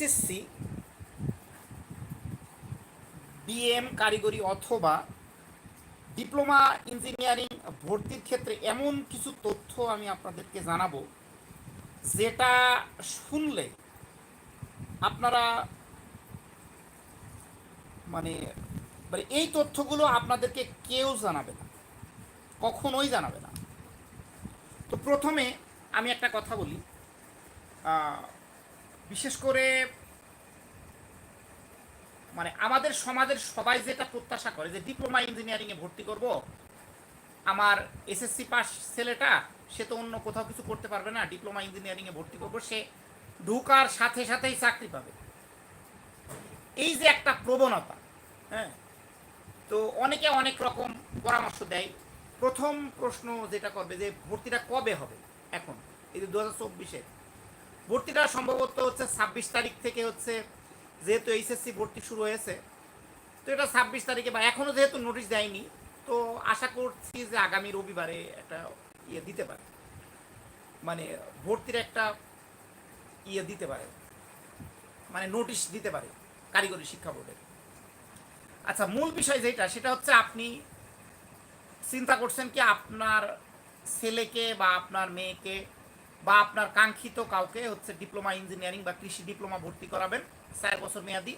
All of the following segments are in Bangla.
এসএসসি বিএম কারিগরি অথবা ডিপ্লোমা ইঞ্জিনিয়ারিং ভর্তির ক্ষেত্রে এমন কিছু তথ্য আমি আপনাদেরকে জানাব, যেটা শুনলে আপনারা মানে মানে এই তথ্যগুলো আপনাদেরকে কেউ জানাবে না, কখনোই জানাবে না। তো প্রথমে আমি একটা কথা বলি বিশেষ করে মানে আমাদের সমাজের সবাই যেটা প্রত্যাশা করে যে ডিপ্লোমা ইঞ্জিনিয়ারিংয়ে ভর্তি করব, আমার এসএসসি পাস ছেলেটা, সে তো অন্য কোথাও কিছু করতে পারবে না, ডিপ্লোমা ইঞ্জিনিয়ারিংয়ে ভর্তি করব, সে ঢুকার সাথে সাথেই চাকরি পাবে। এই যে একটা প্রবণতা হ্যাঁ তো অনেকে অনেক রকম পরামর্শ দেয়। প্রথম প্রশ্ন যেটা করবে যে ভর্তিটা কবে হবে এখন? এই যে দু হাজার চব্বিশে। ভর্তিটা সম্ভবত হচ্ছে ছাব্বিশ তারিখ থেকে হচ্ছে যেহেতু এইচএসসি ভর্তি শুরু হয়েছে। তো এটা ছাব্বিশ তারিখে বা এখনও যেহেতু নোটিশ দেয়নি, তো আশা করছি যে আগামী রবিবারে একটা ইয়ে দিতে পারে। মানে ভর্তির একটা ইয়ে দিতে পারে। মানে নোটিশ দিতে পারে কারিগরি শিক্ষা বোর্ডের আচ্ছা মূল বিষয় যেটা, সেটা হচ্ছে আপনি চিন্তা করছেন কি আপনার ছেলেকে বা আপনার মেয়েকে বা আপনার কাঙ্ক্ষিত কাউকে হচ্ছে ডিপ্লোমা ইঞ্জিনিয়ারিং বা কৃষি ডিপ্লোমা ভর্তি করাবেন, চার বছর মেয়াদি।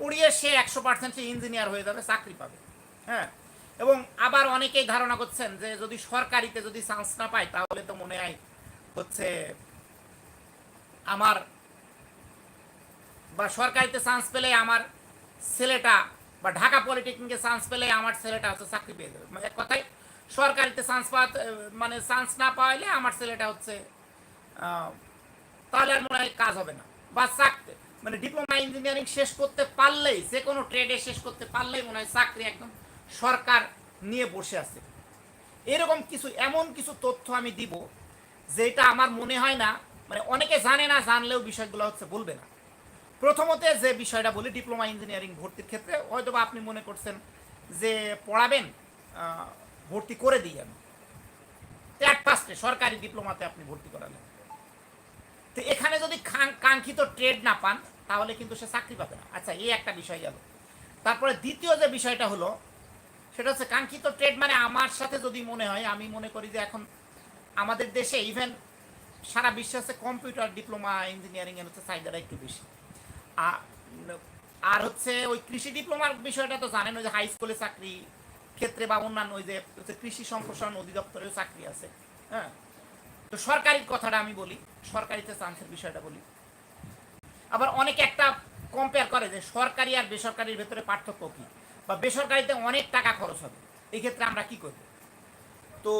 পড়িয়ে সে একশো পার্সেন্ট সে ইঞ্জিনিয়ার হয়ে যাবে, চাকরি পাবে। হ্যাঁ? এবং আবার অনেকেই ধারণা করছেন যে যদি সরকারিতে যদি চান্স না পায়, তাহলে তো মনে হয় হচ্ছে আমার বা সরকারিতে চান্স পেলে আমার ছেলেটা বা ঢাকা পলিটেকনিকে চান্স পেলে আমার ছেলেটা হচ্ছে চাকরি পেয়ে যাবে। মানে এক কথায়, সরকারিতে চান্স পাওয়া মানে চান্স না পাইলে আমার ছেলেটা হচ্ছে তাহলে আর মনে হয় কাজ হবে না। বা চাকরি। মানে ডিপ্লোমা ইঞ্জিনিয়ারিং শেষ করতে পারলেই, যে কোনো ট্রেডে শেষ করতে পারলেই মনে হয় চাকরি একদম সরকার নিয়ে বসে আছে। এরকম কিছু, এমন কিছু তথ্য আমি দিব, যেটা আমার মনে হয় না মানে অনেকে জানে না, জানলেও বিষয়গুলো হচ্ছে বলবে না। প্রথমত যে বিষয়টা বলি ডিপ্লোমা ইঞ্জিনিয়ারিং ভর্তির ক্ষেত্রে হয়তো আপনি মনে করছেন যে পড়াবেন ভর্তি করে দিই আমি। অ্যাট ফার্স্টে সরকারি ডিপ্লোমাতে আপনি ভর্তি করালেন। তো এখানে যদি কাঙ্ক্ষিত ট্রেড না পান, তাহলে কিন্তু সে চাকরি পাবে না। আচ্ছা এই একটা বিষয় গেল। তারপরে দ্বিতীয় যে বিষয়টা হলো, সেটা হচ্ছে কাঙ্ক্ষিত ট্রেড মানে আমার সাথে যদি মনে হয়, আমি মনে করি যে এখন আমাদের দেশে ইভেন সারা বিশ্বে হচ্ছে কম্পিউটার ডিপ্লোমা ইঞ্জিনিয়ারিং এর হচ্ছে চাহিদাটা একটু বেশি। আর হচ্ছে ওই কৃষি ডিপ্লোমার বিষয়টা তো জানেন, ওই যে হাই স্কুলে চাকরি ক্ষেত্রে বা অন্যান্য ওই যে কৃষি সম্প্রসারণ অধিদপ্তরেও চাকরি আছে হ্যাঁ? তো সরকারি কথাটা আমি বলি। সরকারিতে চান্সের বিষয়টা বলি। আবার অনেকে একটা কম্পেয়ার করে যে সরকারি আর বেসরকারির ভেতরে পার্থক্য কী? বা বেসরকারিতে অনেক টাকা খরচ হবে এই ক্ষেত্রে আমরা কি করব? তো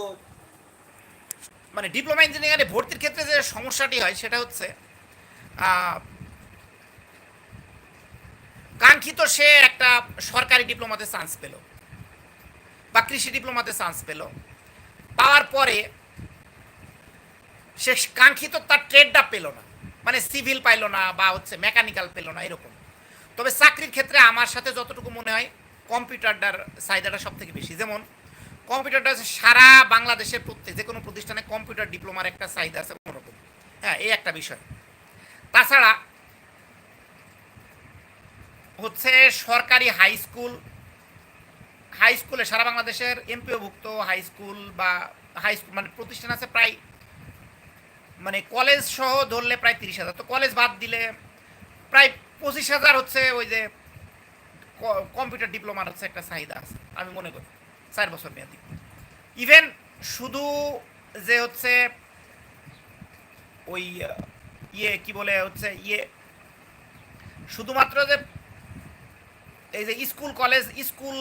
মানে ডিপ্লোমা ইঞ্জিনিয়ারিংয়ে ভর্তির ক্ষেত্রে যে সমস্যাটি হয় সেটা হচ্ছে কাঙ্ক্ষিত সে একটা সরকারি ডিপ্লোমাতে চান্স পেল বা কৃষি ডিপ্লোমাতে চান্স পেল। পাওয়ার পরে সে কাঙ্ক্ষিত তার ট্রেডটা পেল না। মানে সিভিল পাইলো না বা হচ্ছে মেকানিক্যাল পেল না, এরকম। তবে চাকরির ক্ষেত্রে আমার সাথে যতটুকু মনে হয় কম্পিউটারটার চাহিদাটা সব থেকে বেশি। যেমন কম্পিউটারটা সারা বাংলাদেশের প্রত্যেক, যে কোনো প্রতিষ্ঠানে কম্পিউটার ডিপ্লোমার একটা চাহিদা আছে কোনোরকম হ্যাঁ এই একটা বিষয়। তাছাড়া হচ্ছে সরকারি হাই স্কুল, হাই স্কুলে সারা বাংলাদেশের এমপিওভুক্ত হাই স্কুল বা হাই স্কুল মানে প্রতিষ্ঠান আছে প্রায় মানে কলেজ সহ ধরলে প্রায় তিরিশ হাজার। তো কলেজ বাদ দিলে প্রায় পঁচিশ হাজার হচ্ছে ওই যে কম্পিউটার ডিপ্লোমার হচ্ছে একটা চাহিদা আছে, আমি মনে করি, চার বছর মেয়াদি। ইভেন শুধু যে হচ্ছে ওই ইয়ে কি বলে হচ্ছে ইয়ে শুধুমাত্র যে এই যে স্কুল কলেজ, স্কুল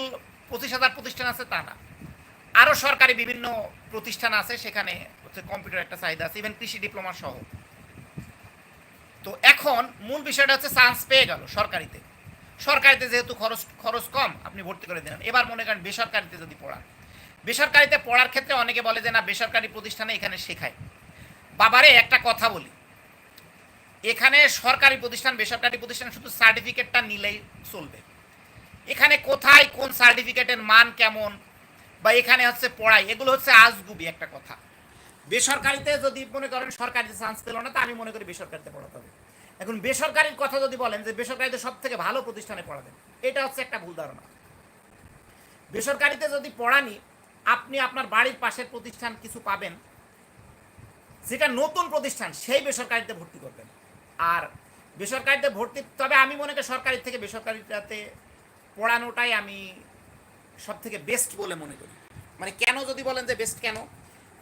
পঁচিশ হাজার প্রতিষ্ঠান আছে তা না। আরও সরকারি বিভিন্ন প্রতিষ্ঠান আছে সেখানে কম্পিউটার একটা চাহিদা আছে ইভেন কৃষি ডিপ্লোমা সহ। তো এখন মূল বিষয়টা হচ্ছে চান্স পেয়ে গেল সরকারিতে। সরকারিতে যেহেতু খরচ খরচ কম, আপনি ভর্তি করে দিলেন। এবার মনে করেন বেসরকারিতে যদি পড়ান, বেসরকারিতে পড়ার ক্ষেত্রে অনেকে বলে যে, না, বেসরকারি প্রতিষ্ঠানে এখানে শেখায় বাবারে, একটা কথা বলি। এখানে সরকারি প্রতিষ্ঠান, বেসরকারি প্রতিষ্ঠান শুধু সার্টিফিকেটটা নিলেই চলবে। এখানে কোথায় কোন সার্টিফিকেটের মান কেমন, বা এখানে হচ্ছে পড়াই এগুলো হচ্ছে আজগুবি একটা কথা। বেসরকারিতে যদি মনে করেন সরকারিতে চান্স পেল না, তা আমি মনে করি বেসরকারিতে পড়াতে হবে। এখন বেসরকারির কথা যদি বলেন যে বেসরকারিতে সব থেকে ভালো প্রতিষ্ঠানে পড়াবেন, এটা হচ্ছে একটা ভুল ধারণা। বেসরকারিতে যদি পড়ানি, আপনি আপনার বাড়ির পাশের প্রতিষ্ঠান কিছু পাবেন, যেটা নতুন প্রতিষ্ঠান, সেই বেসরকারিতে ভর্তি করবেন। আর বেসরকারিতে ভর্তি, তবে আমি মনে করি সরকারি থেকে বেসরকারিটাতে পড়ানোটাই আমি সব থেকে বেস্ট বলে মনে করি। মানে কেন যদি বলেন যে বেস্ট কেন?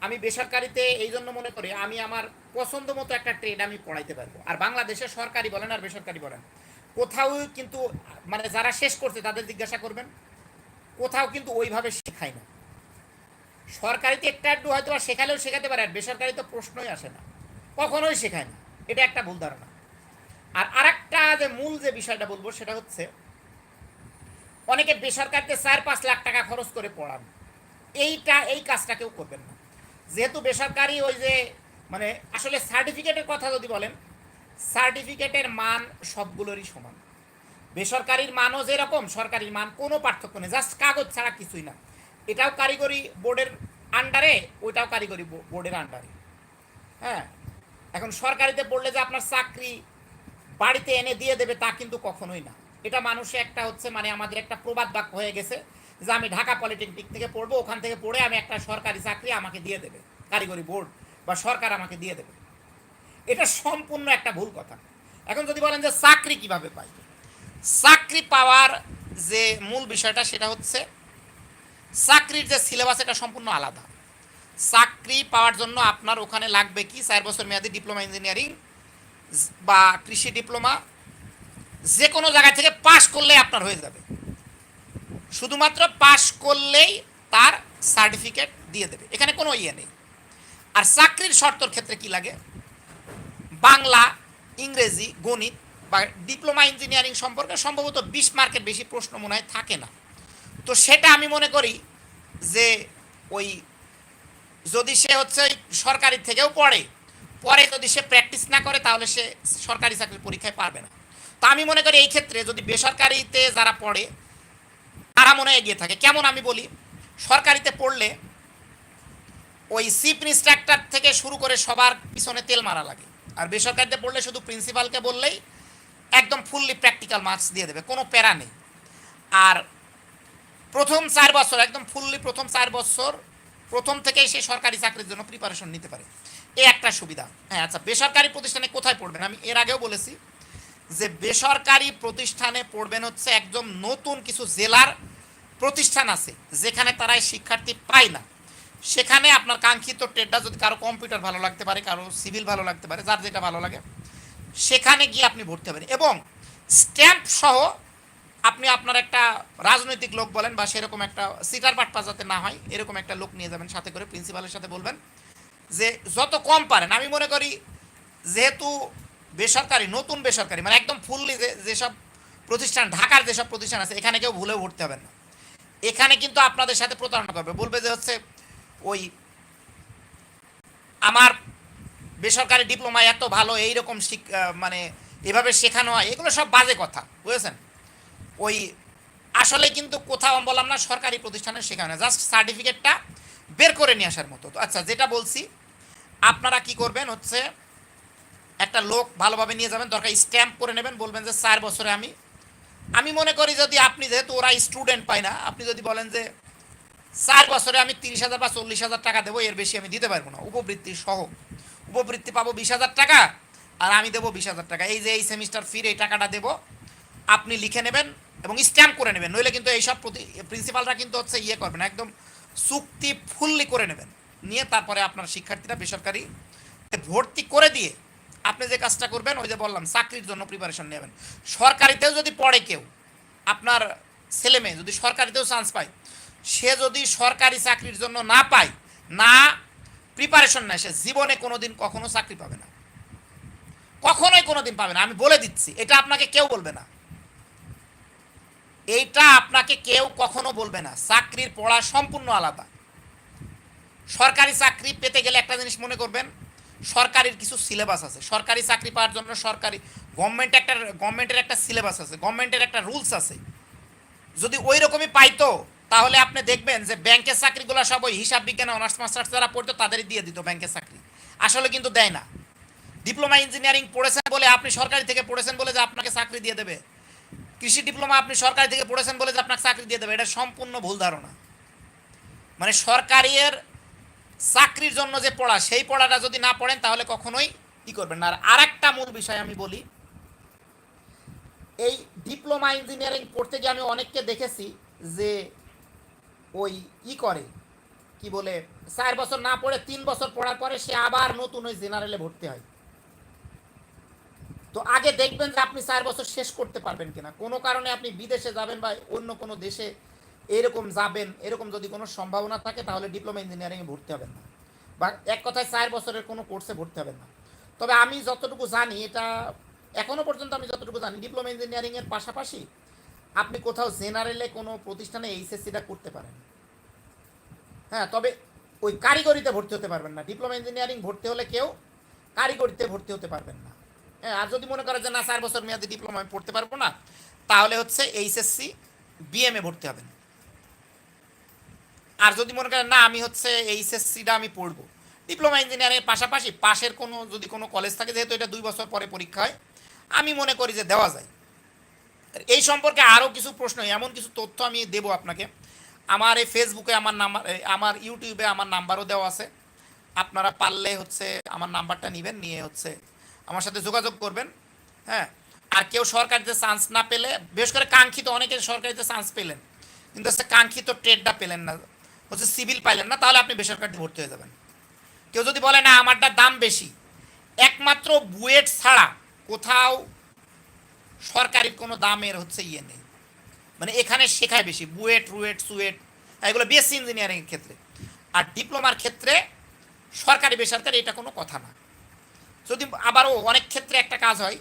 আমি বেসরকারিতে এই জন্য মনে করি আমি আমার পছন্দ মতো একটা ট্রেড আমি পড়াইতে পারব। আর বাংলাদেশে সরকারি বলেন আর বেসরকারি বলেন, কোথাও কিন্তু মানে যারা শেষ করছে তাদের জিজ্ঞাসা করবেন, কোথাও কিন্তু ওইভাবে শেখায় না। সরকারিতে একটা একটু হয়তো বা শেখালেও শেখাতে পারে, আর বেসরকারি তো প্রশ্নই আসে না। কখনোই শেখায় না। এটা একটা ভুল ধারণা। আর আরেকটা যে মূল যে বিষয়টা বলব সেটা হচ্ছে, অনেকে বেসরকারিতে চার পাঁচ লাখ টাকা খরচ করে পড়ান। এইটা, এই কাজটা কেউ করবেন না। যেহেতু বেসরকারি ওই যে মানে আসলে সার্টিফিকেটের কথা যদি বলেন সার্টিফিকেটের মান সবগুলোরই সমান। বেসরকারির মানও যেরকম, সরকারির মান কোনো পার্থক্য নেই জাস্ট কাগজ ছাড়া কিছুই না। এটাও কারিগরি বোর্ডের আন্ডারে ওইটাও কারিগরি বোর্ডের আন্ডারে হ্যাঁ? এখন সরকারিতে পড়লে যে আপনার চাকরি বাড়িতে এনে দিয়ে দেবে তা কিন্তু কখনোই না। এটা মানুষে একটা হচ্ছে মানে আমাদের একটা প্রবাদ বাক্য হয়ে গেছে যে আমি ঢাকা পলিটেকনিক থেকে পড়ব, ওখান থেকে পড়ে আমি একটা সরকারি চাকরি আমাকে দিয়ে দেবে, কারিগরি বোর্ড বা সরকার আমাকে দিয়ে দেবে। এটা সম্পূর্ণ একটা ভুল কথা। এখন যদি বলেন যে চাকরি কীভাবে পাই? চাকরি পাওয়ার যে মূল বিষয়টা সেটা হচ্ছে, চাকরির যে সিলেবাস এটা সম্পূর্ণ আলাদা। চাকরি পাওয়ার জন্য আপনার ওখানে লাগবে কি? চার বছর মেয়াদি ডিপ্লোমা ইঞ্জিনিয়ারিং বা কৃষি ডিপ্লোমা যে কোনো জায়গা থেকে পাশ করলে আপনার হয়ে যাবে। শুধুমাত্র পাশ করলেই তার সার্টিফিকেট দিয়ে দেবে। এখানে কোনো ইয়ে নেই। আর চাকরির শর্তর ক্ষেত্রে কি লাগে? বাংলা, ইংরেজি, গণিত বা ডিপ্লোমা ইঞ্জিনিয়ারিং সম্পর্কে সম্ভবত বিশ মার্কের বেশি প্রশ্ন মনে হয় থাকে না। তো সেটা আমি মনে করি যে ওই যদি সে হচ্ছে সরকারি থেকেও পড়ে, পরে যদি সে প্র্যাকটিস না করে তাহলে সে সরকারি চাকরির পরীক্ষায় পারবে না। তা আমি মনে করি এই ক্ষেত্রে যদি বেসরকারিতে যারা পড়ে তারা মনে এগিয়ে থাকে। কেমন আমি বলি, সরকারিতে পড়লে ওই চিফ ইনস্ট্রাক্টর থেকে শুরু করে সবার পিছনে তেল মারা লাগে। আর বেসরকারিতে পড়লে শুধু প্রিন্সিপালকে বললেই একদম ফুললি প্র্যাকটিক্যাল মার্কস দিয়ে দেবে, কোনো প্যারা নেই। আর প্রথম চার বছর, একদম ফুললি প্রথম চার বছর, প্রথম থেকেই সে সরকারি চাকরির জন্য প্রিপারেশন নিতে পারে। এ একটা সুবিধা। হ্যাঁ আচ্ছা বেসরকারি প্রতিষ্ঠানে কোথায় পড়বেন? আমি এর আগেও বলেছি যে, বেসরকারি প্রতিষ্ঠানে পড়বেন হচ্ছে একদম নতুন কিছু জেলার প্রতিষ্ঠান আছে, যেখানে তারা শিক্ষার্থী পায় না। সেখানে আপনার কাঙ্ক্ষিত ট্রেডটা যদি কারও কম্পিউটার ভালো লাগতে পারে, কারও সিভিল ভালো লাগতে পারে, যার যেটা ভালো লাগে, সেখানে গিয়ে আপনি ভর্তি হবেন। এবং স্ট্যাম্প সহ আপনি আপনার একটা রাজনৈতিক লোক বলেন বা সেরকম একটা সিটার বাটপা যাতে না হয়, এরকম একটা লোক নিয়ে যাবেন সাথে করে প্রিন্সিপালের সাথে বলবেন যে, যত কম পারেন। আমি মনে করি যেহেতু বেসরকারি, নতুন বেসরকারি মানে একদম ফুললি যে, যেসব প্রতিষ্ঠান, ঢাকার যেসব প্রতিষ্ঠান আছে, এখানে কেউ ভুলেও ভর্তি হবেন না। এখানে কিন্তু আপনাদের সাথে প্রতারণা করবে। বলবে যে হচ্ছে, ওই আমার বেসরকারি ডিপ্লোমা এত ভালো, এইরকম মানে এভাবে শেখানো হয়, এগুলো সব বাজে কথা, বুঝেছেন? ওই আসলে কিন্তু কোথাও বললাম না, সরকারি প্রতিষ্ঠানে শেখানো জাস্ট সার্টিফিকেটটা বের করে নিয়ে আসার মতো। তো আচ্ছা যেটা বলছি, আপনারা কি করবেন হচ্ছে, একটা লোক ভালোভাবে নিয়ে যাবেন, দরকার স্ট্যাম্প করে নেবেন, বলবেন যে চার বছরে আমি আমি মনে করি যদি আপনি যেহেতু ওরা স্টুডেন্ট পায় না, আপনি যদি বলেন যে চার বছরে আমি তিরিশ হাজার বা চল্লিশ হাজার টাকা দেবো, এর বেশি আমি দিতে পারব না। উপবৃত্তি সহ। উপবৃত্তি পাবো বিশ হাজার টাকা আর আমি দেবো বিশ হাজার টাকা। এই যে এই সেমিস্টার ফির এই টাকাটা দেবো, আপনি লিখে নেবেন এবং স্ট্যাম্প করে নেবেন। নইলে কিন্তু এইসব প্রতি প্রিন্সিপালরা কিন্তু হচ্ছে ইয়ে করবেন একদম চুক্তি ফুললি করে নেবেন। নিয়ে তারপরে আপনার শিক্ষার্থীরা বেসরকারি ভর্তি করে দিয়ে আপনি যে কাজটা করবেন, ওই যে বললাম, চাকরির জন্য প্রিপারেশন নেবেন। সরকারিতেও যদি পড়ে কেউ, আপনার ছেলে মেয়ে যদি সরকারিতেও চান্স পায়, সে যদি সরকারি চাকরির জন্য না পায়, না প্রিপারেশন নেয়, সে জীবনে কোনো দিন কখনো চাকরি পাবে না। কখনোই কোনো দিন পাবে না। আমি বলে দিচ্ছি, এটা আপনাকে কেউ বলবে না। এইটা আপনাকে কেউ কখনো বলবে না। চাকরির পড়া সম্পূর্ণ আলাদা। সরকারি চাকরি পেতে গেলে একটা জিনিস মনে করবেন সরকারির কিছু সিলেবাস আছে। সরকারি চাকরি পাওয়ার জন্য সরকারি গভর্নমেন্ট একটা গভর্নমেন্টের একটা সিলেবাস আছে। গভর্নমেন্টের একটা রুলস আছে। যদি ওই রকমই পাইতো, তাহলে আপনি দেখবেন যে ব্যাংকের চাকরিগুলো সব ওই হিসাব বিজ্ঞানে অনার্স মাস্টার্স যারা পড়তো, তাদেরই দিয়ে দিত ব্যাংকের চাকরি। আসলে কিন্তু দেয় না। ডিপ্লোমা ইঞ্জিনিয়ারিং পড়েছেন বলে আপনি সরকারি থেকে পড়েছেন বলে যে আপনাকে চাকরি দিয়ে দেবে। কৃষি ডিপ্লোমা আপনি সরকারি থেকে পড়েছেন বলে যে আপনাকে চাকরি দিয়ে দেবে। এটা সম্পূর্ণ ভুল ধারণা। মানে সরকারের চাকরির জন্য যে পড়া, সেই পড়াটা যদি না পড়েন তাহলে কখনোই কি করবেন আর আরেকটা মূল বিষয় আমি বলি, এই ডিপ্লোমা ইঞ্জিনিয়ারিং পড়তে গিয়ে আমি অনেককে দেখেছি যে ওই ই করে, কি বলে, চার বছর না পড়ে তিন বছর পড়ার পরে সে আবার নতুন ওই জেনারেলে ভর্তি হয়। তো আগে দেখবেন যে আপনি চার বছর শেষ করতে পারবেন কিনা। কোনো কারণে আপনি বিদেশে যাবেন বা অন্য কোনো দেশে এরকম যাবেন, এরকম যদি কোনো সম্ভাবনা থাকে, তাহলে ডিপ্লোমা ইঞ্জিনিয়ারিংয়ে ভর্তি হবেন না। বা এক কথায় চার বছরের কোনো কোর্সে ভর্তি হবেন না। তবে আমি যতটুকু জানি, এটা এখনও পর্যন্ত আমি যতটুকু জানি ডিপ্লোমা ইঞ্জিনিয়ারিংয়ের পাশাপাশি আপনি কোথাও জেনারেলে কোনো প্রতিষ্ঠানে এইচএসসিটা করতে পারেন। হ্যাঁ তবে ওই কারিগরিতে ভর্তি হতে পারবেন না। ডিপ্লোমা ইঞ্জিনিয়ারিং ভর্তি হলে কেউ কারিগরিতে ভর্তি হতে পারবেন না। হ্যাঁ আর যদি মনে করেন যে না, চার বছর মেয়াদি ডিপ্লোমা আমি পড়তে পারব না, তাহলে হচ্ছে এইচএসসি বিএমএ ভর্তি হবেন। আর যদি মনে করেন, না, আমি হচ্ছে এইচএসসিটা আমি পড়ব। ডিপ্লোমা ইঞ্জিনিয়ারিংয়ের পাশাপাশি পাশের কোনো, যদি কোনো কলেজ থাকে, যেহেতু এটা দুই বছর পরে পরীক্ষা হয়, আমি মনে করি যে দেওয়া যায়। এই সম্পর্কে আরও কিছু প্রশ্ন, এমন কিছু তথ্য আমি দেবো আপনাকে। আমার এই ফেসবুকে আমার নাম্বার আমার ইউটিউবে আমার নাম্বারও দেওয়া আছে। আপনারা পারলে হচ্ছে আমার নাম্বারটা নেবেন, নিয়ে হচ্ছে আমার সাথে যোগাযোগ করবেন হ্যাঁ? আর কেউ সরকারিতে চান্স না পেলে বিশেষ করে কাঙ্ক্ষিত অনেকে সরকারিতে চান্স পেলেন, কিন্তু হচ্ছে কাঙ্ক্ষিত ট্রেডটা পেলেন না। হচ্ছে সিভিল পাইলেন না, তাহলে আপনি বেসরকারিতে ভর্তি হয়ে যাবেন। কেউ যদি বলে, না আমারটার দাম বেশি। একমাত্র বুয়েট ছাড়া কোথাও সরকারি কোনো দামের হচ্ছে ইয়ে নেই। মানে এখানে শেখায় বেশি, বুয়েট, রুয়েট, সুয়েট, এগুলো বিএসসি ইঞ্জিনিয়ারিংয়ের ক্ষেত্রে। আর ডিপ্লোমার ক্ষেত্রে সরকারি বেসরকারি এটা কোনো কথা না। যদি আবারও অনেক ক্ষেত্রে একটা কাজ হয়,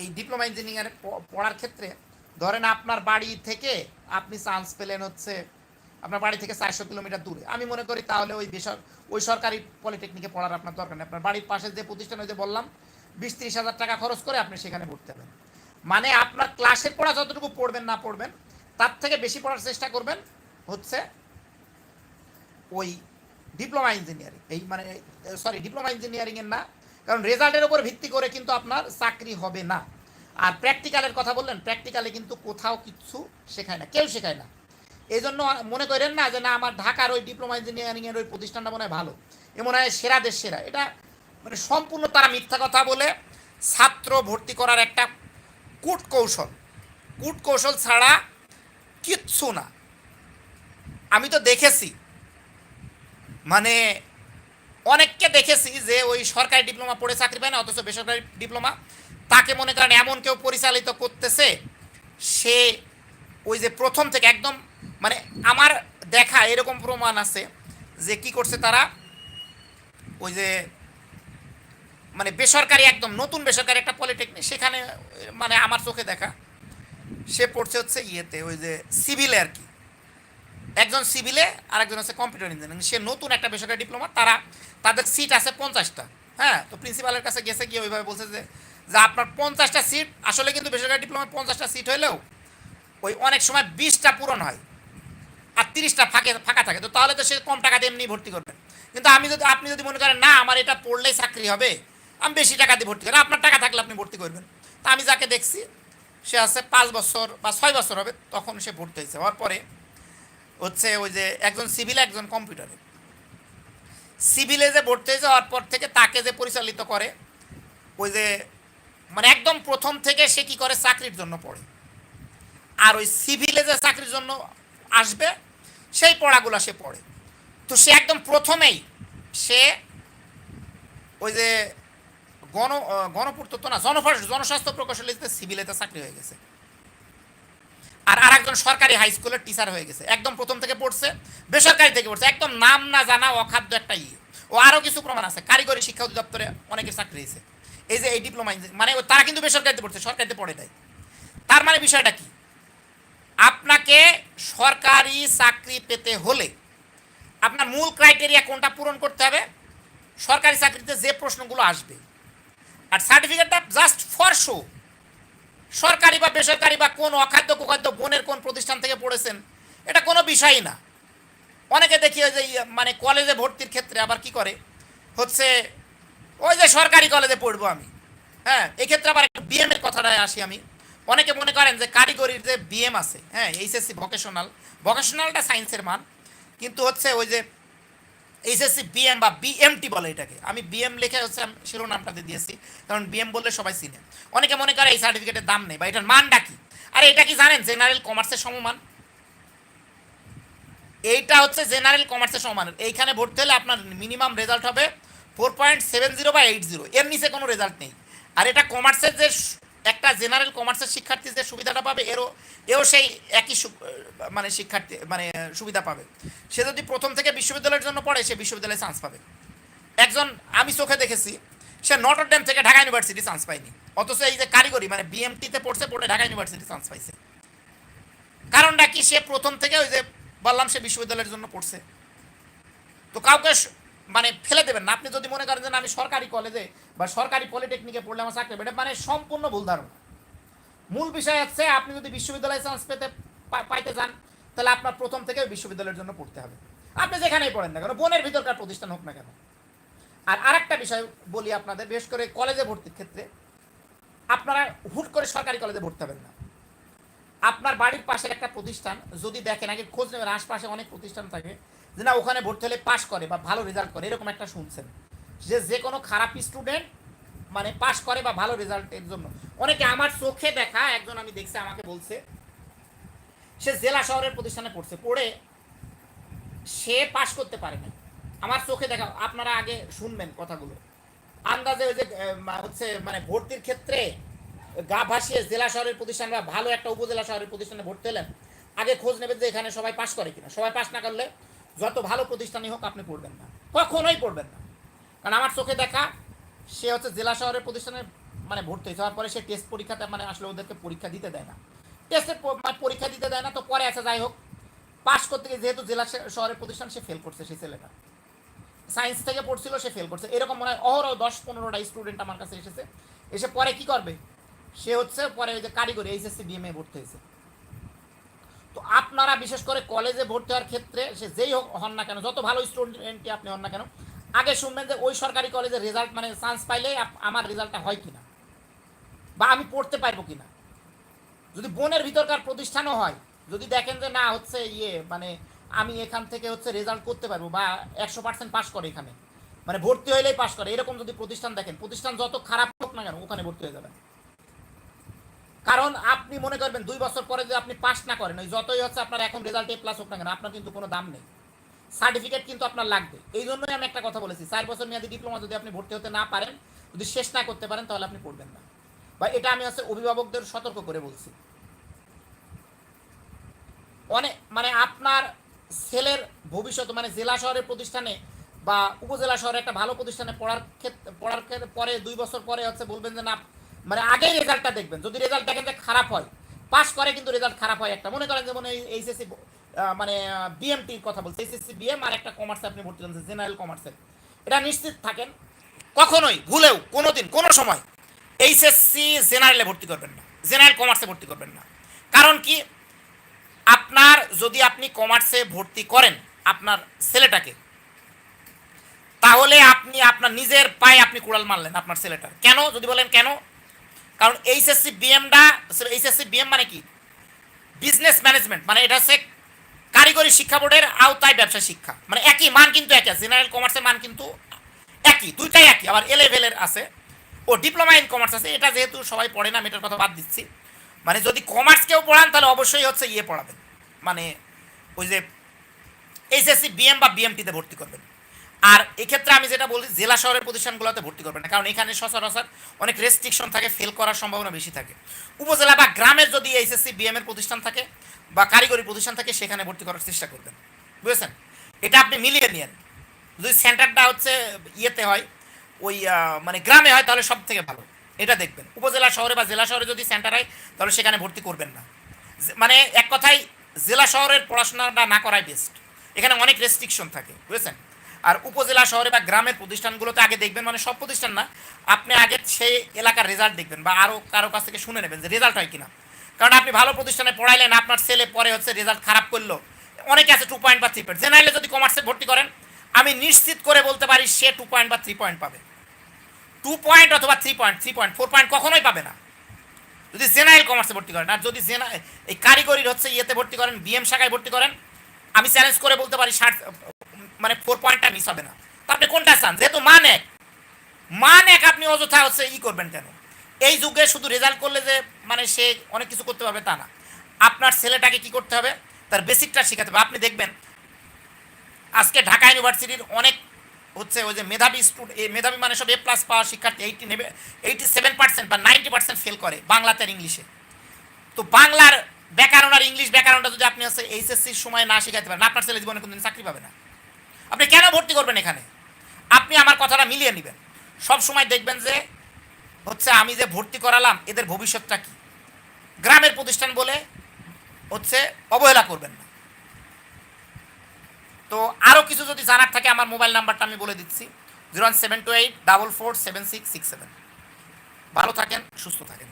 এই ডিপ্লোমা ইঞ্জিনিয়ারিং পড়ার ক্ষেত্রে, ধরেন আপনার বাড়ি থেকে আপনি চান্স পেলেন হচ্ছে আপনার বাড়ি থেকে চারশো কিলোমিটার দূরে। আমি মনে করি তাহলে ওই বেসর ওই সরকারি পলিটেকনিকে পড়ার আপনার দরকার নেই। আপনার বাড়ির পাশে যে প্রতিষ্ঠান ওই যে বললাম, বিশ ত্রিশ হাজার টাকা খরচ করে আপনি সেখানে ভর্তি হবেন। মানে আপনার ক্লাসের পড়া যতটুকু পড়বেন না পড়বেন, তার থেকে বেশি পড়ার চেষ্টা করবেন হচ্ছে ওই ডিপ্লোমা ইঞ্জিনিয়ারিং এই মানে সরি ডিপ্লোমা ইঞ্জিনিয়ারিংয়ের না, কারণ রেজাল্টের উপর ভিত্তি করে কিন্তু আপনার চাকরি হবে না। আর প্র্যাকটিক্যালের কথা বললেন প্র্যাকটিক্যালে কিন্তু কোথাও কিছু শেখায় না, কেউ শেখায় না। এই জন্য মনে করেন না যে না, আমার ঢাকার ওই ডিপ্লোমা ইঞ্জিনিয়ারিংয়ের ওই প্রতিষ্ঠানটা মনে হয় ভালো। এ মনে হয় সেরা দেশ সেরা। এটা মানে সম্পূর্ণ তারা মিথ্যা কথা বলে ছাত্র ভর্তি করার একটা কূট কৌশল। কূট কৌশল ছাড়া কিচ্ছু না। আমি তো দেখেছি। মানে অনেককে দেখেছি যে ওই সরকারি ডিপ্লোমা পড়ে চাকরি পায় না, অথচ বেসরকারি ডিপ্লোমা তাকে মনে করেন এমন কেউ পরিচালিত করতেছে, সে ওই যে প্রথম থেকে একদম মানে আমার দেখা এরকম প্রমাণ আছে যে কি করছে তারা, ওই যে মানে বেসরকারি একদম নতুন বেসরকারি একটা পলিটেকনিক, সেখানে মানে আমার চোখে দেখা, সে পড়ছে হচ্ছে ইয়েতে, ওই যে সিভিলে আর কি। একজন সিভিলে আর একজন হচ্ছে কম্পিউটার ইঞ্জিনিয়ারিং। সে নতুন একটা বেসরকারি ডিপ্লোমা, তারা, তাদের সিট আছে পঞ্চাশটা হ্যাঁ? তো প্রিন্সিপালের কাছে গেছে, গিয়ে ওইভাবে বলছে যে যে আপনার পঞ্চাশটা সিট, আসলে কিন্তু বেসরকারি ডিপ্লোমা পঞ্চাশটা সিট হলেও ওই অনেক সময় বিশটা পূরণ হয়। আর তিরিশটা ফাঁকে ফাঁকা থাকে, তো তাহলে তো সে কম টাকা দিয়ে এমনি ভর্তি করবেন কিন্তু আমি যদি, আপনি যদি মনে করেন, না, আমার এটা পড়লেই চাকরি হবে, আমি বেশি টাকা দিয়ে ভর্তি করি, আপনার টাকা থাকলে আপনি ভর্তি করবেন। তা আমি যাকে দেখছি, সে আছে পাঁচ বছর বা ছয় বছর হবে, তখন সে ভর্তি হয়েছে। হওয়ার পরে হচ্ছে ওই যে একজন সিভিলে, একজন কম্পিউটারে। সিভিলে যে ভর্তি হয়েছে, হওয়ার পর থেকে তাকে যে পরিচালিত করে, ওই যে মানে একদম প্রথম থেকে সে কি করে? চাকরির জন্য পড়ে। আর ওই সিভিলে যে চাকরির জন্য আসবে সেই পড়াগুলো সে পড়ে। তো সে একদম প্রথমেই সে ওই যে গণ, গণপূর্ত তো না জন জনস্বাস্থ্য প্রকৌশলীতে সিভিলেতে চাকরি হয়ে গেছে। আর আর একজন সরকারি হাই স্কুলের টিচার হয়ে গেছে। একদম প্রথম থেকে পড়ছে, বেসরকারি থেকে পড়ছে। একদম নাম না জানা অখাদ্য একটা ইয়ে। ও আরও কিছু প্রমাণ আছে। কারিগরি শিক্ষা অধিদপ্তরে অনেকের চাকরি হয়েছে। এই যে এই ডিপ্লোমা মানে তারা কিন্তু বেসরকারিতে পড়ছে, সরকারিতে পড়ে দেয় তার মানে বিষয়টা কি? আপনাকে সরকারি চাকরি পেতে হলে আপনার মূল ক্রাইটেরিয়া কোনটা পূরণ করতে হবে? সরকারি চাকরিতে যে প্রশ্নগুলো আসবে। আর সার্টিফিকেটটা জাস্ট ফর শো সরকারি বা বেসরকারি বা কোন অখাদ্য কুখাদ্য বোনের কোন প্রতিষ্ঠান থেকে পড়েছেন এটা কোনো বিষয়ই না। অনেকে দেখি যে ইয়ে, মানে কলেজে ভর্তির ক্ষেত্রে আবার কি করে? হচ্ছে ওই যে সরকারি কলেজে পড়ব আমি। হ্যাঁ এক্ষেত্রে আবার একটু বিএম এর কথাটায় আসি আমি। অনেকে মনে করেন যে কারিগরির যে বিএম আছে হ্যাঁ এইচএসসি ভোকেশনাল ভোকেশনালটা সায়েন্সের মান, কিন্তু হচ্ছে ওই যে এইচএসসি বিএম বা বিএমটি বলে এটাকে। আমি বিএম লিখে হচ্ছে আমি শিরোনামটাতে দিয়েছি, কারণ বিএম বললে সবাই চিনে। অনেকে মনে করে এই সার্টিফিকেটের দাম নেই, বা এটার মানটা কি? আর এটা কি জানেন? জেনারেল কমার্সের সমমান। এইটা হচ্ছে জেনারেল কমার্সের সমান এইখানে ভর্তি হলে আপনার মিনিমাম রেজাল্ট হবে ফোর পয়েন্ট সেভেন জিরো বা এইট জিরো এর নিচে কোনো রেজাল্ট নেই। আর এটা কমার্সের যে একটা জেনারেল কমার্সের শিক্ষার্থী যে সুবিধাটা পাবে, এরও এও সেই একই মানে শিক্ষার্থী মানে সুবিধা পাবে। সে যদি প্রথম থেকে বিশ্ববিদ্যালয়ের জন্য পড়ে, সে বিশ্ববিদ্যালয়ে চান্স পাবে। একজন আমি চোখে দেখেছি, সে নটর ড্যাম থেকে ঢাকা ইউনিভার্সিটি চান্স পায়নি। অথচ এই যে কারিগরি মানে বিএমটিতে পড়ছে, পড়ে ঢাকা ইউনিভার্সিটি চান্স পাইছে। কারণটা কি? সে প্রথম থেকে ওই যে বললাম, সে বিশ্ববিদ্যালয়ের জন্য পড়ছে। তো কাউকে মানে ফেলে দেবেন না। আপনি যদি মনে করেন যে আমি সরকারি কলেজে বা সরকারি পলিটেকনিকে পড়লে আমার চাকরি এটা মানে সম্পূর্ণ ভুল ধারণা। মূল বিষয় হচ্ছে, আপনি যদি বিশ্ববিদ্যালয়ে চান্স পেতে পাইতে যান, তাহলে আপনার প্রথম থেকে বিশ্ববিদ্যালয়ের জন্য পড়তে হবে। আপনি যেখানেই পড়েন না কেন, বনের ভিতরকার প্রতিষ্ঠান হোক না কেন। আর আরেকটা বিষয় বলি আপনাদের, বিশেষ করে কলেজে ভর্তির ক্ষেত্রে, আপনারা হুট করে সরকারি কলেজে ভর্তি হবেন না। আপনার বাড়ির পাশের একটা প্রতিষ্ঠান, যদি দেখেন, আগে খোঁজ নেবেন, আশপাশে অনেক প্রতিষ্ঠান থাকে যে না, ওখানে ভর্তি হলে পাশ করে বা ভালো রেজাল্ট করে, এরকম একটা শুনছেন। যে যে কোনো খারাপ স্টুডেন্ট মানে পাশ করে বা ভালো রেজাল্টের জন্য। অনেকে আমার চোখে দেখা, একজন আমি দেখছি, আমাকে বলছে, সে জেলা শহরের প্রতিষ্ঠানে পড়ছে, পড়ে সে পাশ করতে পারে না আমার চোখে দেখা, আপনারা আগে শুনবেন কথাগুলো। আন্দাজে ওই যে হচ্ছে মানে ভর্তির ক্ষেত্রে গা ভাসিয়ে জেলা শহরের প্রতিষ্ঠান বা ভালো একটা উপজেলা শহরের প্রতিষ্ঠানে ভর্তি হলেন, আগে খোঁজ নেবেন যে এখানে সবাই পাশ করে কিনা। সবাই পাশ না করলে যত ভালো প্রতিষ্ঠানই হোক আপনি পড়বেন না। কখনোই পড়বেন না। কারণ আমার চোখে দেখা, সে হচ্ছে জেলা শহরের প্রতিষ্ঠানে মানে ভর্তি হয়েছে, হওয়ার পরে সে টেস্ট পরীক্ষাতে মানে আসলে ওদেরকে পরীক্ষা দিতে দেয় না। টেস্টের পরীক্ষা দিতে দেয় না, তো পরে আছে, যাই হোক। পাশ করতে গিয়ে যেহেতু জেলা শহরের প্রতিষ্ঠান, সে ফেল করছে সেই ছেলেটা। সায়েন্স থেকে পড়ছিল, সে ফেল করছে। এরকম মনে হয় অহরহ দশ পনেরোটা স্টুডেন্ট আমার কাছে এসেছে। এসে পরে কি করবে? সে হচ্ছে পরে ওই যে কারিগরি এইচএসসি বিএমএ ভর্তি হয়েছে। তো আপনারা বিশেষ করে কলেজে ভর্তি হওয়ার ক্ষেত্রে সে যেই হোক হন না কেন, যত ভালো স্টুডেন্টই আপনি হন না কেন, আগে শুনবেন যে ওই সরকারি কলেজের রেজাল্ট মানে চান্স পাইলে আমার রেজাল্টটা হয় কিনা, বা আমি পড়তে পারব কিনা। যদি বনের ভিতরকার প্রতিষ্ঠানও হয়, যদি দেখেন যে না, হচ্ছে ইয়ে মানে আমি এখান থেকে হচ্ছে রেজাল্ট করতে পারব, বা একশো পার্সেন্ট পাস করে এখানে মানে ভর্তি হইলেই পাস করে, এরকম যদি প্রতিষ্ঠান দেখেন, প্রতিষ্ঠান যত খারাপ হোক না কেন, ওখানে ভর্তি হয়ে যাবেন। কারণ আপনি মনে করবেন দুই বছর পরে যদি আপনি পাস না করেন, ওই যতই হচ্ছে আপনার এখন রেজাল্ট এ প্লাস হোক না কেন, আপনার কিন্তু কোনো দাম নেই। সার্টিফিকেট কিন্তু আপনার লাগবে। এই জন্যই আমি একটা কথা বলেছি, চার বছর মেয়াদি ডিপ্লোমা যদি আপনি ভর্তি হতে না পারেন, যদি শেষ না করতে পারেন, তাহলে আপনি পড়বেন না। বা এটা আমি হচ্ছে অভিভাবকদের সতর্ক করে বলছি। অনেক মানে আপনার ছেলের ভবিষ্যৎ মানে জেলা শহরের প্রতিষ্ঠানে বা উপজেলা শহরে একটা ভালো প্রতিষ্ঠানে পড়ার ক্ষেত্রে পড়ার পরে দুই বছর পরে হচ্ছে বলবেন যে না মানে আগেই রেজাল্টটা দেখবেন। যদি রেজাল্ট দেখেন যে খারাপ হয়, পাস করে কিন্তু রেজাল্ট খারাপ হয় একটা। মনে করেন যেমন এই এইচএসসি মানে বিএমটির কথা বলছে, এইচএসসি বিএম আর একটা কমার্সে আপনি ভর্তি হচ্ছেন জেনারেল কমার্সের এটা নিশ্চিত থাকেন, কখনোই ভুলেও, কোনোদিন, কোনো সময় এইচএসসি জেনারেলে ভর্তি করবেন না। জেনারেল কমার্সে ভর্তি করবেন না। কারণ কি? আপনার, যদি আপনি কমার্সে ভর্তি করেন আপনার ছেলেটাকে, তাহলে আপনি, আপনার নিজের পায়ে আপনি কুড়াল মারলেন আপনার ছেলেটার। কেন? যদি বলেন কেন? কারণ এইচএসসি বিএমটা এইচএসসি বিএম মানে কি? বিজনেস ম্যানেজমেন্ট মানে এটা হচ্ছে কারিগরি শিক্ষা বোর্ডের আওতায় ব্যবসা শিক্ষা। মানে একই, মান কিন্তু একই জেনারেল কমার্সের মান কিন্তু একই, দুইটাই একই। আবার এ লেভেলের আছে, ও ডিপ্লোমা ইন কমার্স আছে, এটা যেহেতু সবাই পড়ে না, আমি এটার কথা বাদ দিচ্ছি। মানে যদি কমার্স কেউ পড়ান, তাহলে অবশ্যই হচ্ছে ইয়ে পড়াবেন। মানে ওই যে এইচএসসি বিএম বা বিএমটিতে ভর্তি করবেন। আর এক্ষেত্রে আমি যেটা বলি, জেলা শহরের প্রতিষ্ঠানগুলোতে ভর্তি করবেন না। কারণ এখানে সচরাচর অনেক রেস্ট্রিকশন থাকে ফেল করার সম্ভাবনা বেশি থাকে। উপজেলা বা গ্রামের যদি এইচএসসি বিএম এর প্রতিষ্ঠান থাকে বা কারিগরি প্রতিষ্ঠান থাকে, সেখানে ভর্তি করার চেষ্টা করবেন। বুঝেছেন? এটা আপনি মিলিয়ে নিন যদি সেন্টারটা হচ্ছে ইয়েতে হয়, ওই মানে গ্রামে হয়, তাহলে সব থেকে ভালো। এটা দেখবেন। উপজেলা শহরে বা জেলা শহরে যদি সেন্টার হয়, তাহলে সেখানে ভর্তি করবেন না। মানে এক কথায়, জেলা শহরের পড়াশোনাটা না করাই বেস্ট এখানে অনেক রেস্ট্রিকশন থাকে। বুঝেছেন? আর উপজেলা, শহরে বা গ্রামের প্রতিষ্ঠানগুলোতে আগে দেখবেন মানে সব প্রতিষ্ঠান না, আপনি আগে সেই এলাকার রেজাল্ট দেখবেন বা আরও কারও কাছ থেকে শুনে নেবেন যে রেজাল্ট হয় কিনা। কারণ আপনি ভালো প্রতিষ্ঠানে পড়াইলেন, আপনার ছেলে পরে হচ্ছে রেজাল্ট খারাপ করল। অনেকে আছে টু পয়েন্ট বা থ্রি পয়েন্ট জেনারেলে যদি কমার্সে ভর্তি করেন, আমি নিশ্চিত করে বলতে পারি সে টু পয়েন্ট বা থ্রি পয়েন্ট পাবে। টু পয়েন্ট অথবা three point three point four point কখনোই পাবে না। যদি জেনারেল কমার্সে ভর্তি করেন, আর যদি জেনা এই কারিগরির হচ্ছে ইয়েতে ভর্তি করেন বিএম শাখায় ভর্তি করেন, আমি চ্যালেঞ্জ করে বলতে পারি ষাট মানে ফোর পয়েন্টটা মিস হবে না। তো আপনি কোনটা চান? যেহেতু মান এক মান এক আপনি অযথা হচ্ছে ই করবেন কেন? এই যুগে শুধু রেজাল্ট করলে যে মানে সে অনেক কিছু করতে পারবে তা না। আপনার ছেলেটাকে কি করতে হবে? তার বেসিকটা শেখাতে হবে। আপনি দেখবেন, আজকে ঢাকা ইউনিভার্সিটির অনেক হচ্ছে ওই যে মেধাবী স্টুডেন্ট মেধাবী মানে সব এ প্লাস পাওয়া শিক্ষার্থী এইটি নেবে এইটি সেভেন পার্সেন্ট বা নাইনটি পার্সেন্ট ফেল করে বাংলাতে আর ইংলিশে। তো বাংলার ব্যাকরণ আর ইংলিশ ব্যাকরণটা যদি আপনি হচ্ছে এইচএসসির সময় না শেখাতে পারেন, আপনার ছেলে জীবনে কোনদিন চাকরি পাবে না। আপনি কেন ভর্তি করবেন এখানে? আপনি আমার কথাটা মিলিয়ে নেবেন। সব সময় দেখবেন যে, হচ্ছে আমি যে ভর্তি করালাম, এদের ভবিষ্যৎটা কি? গ্রামের প্রতিষ্ঠান বলে হচ্ছে অবহেলা করবেন না। তো আরও কিছু যদি জানার থাকে, আমার মোবাইল নাম্বারটা আমি বলে দিচ্ছি। Zero one seven two eight, double four, seven six six seven. ভালো থাকেন, সুস্থ থাকেন।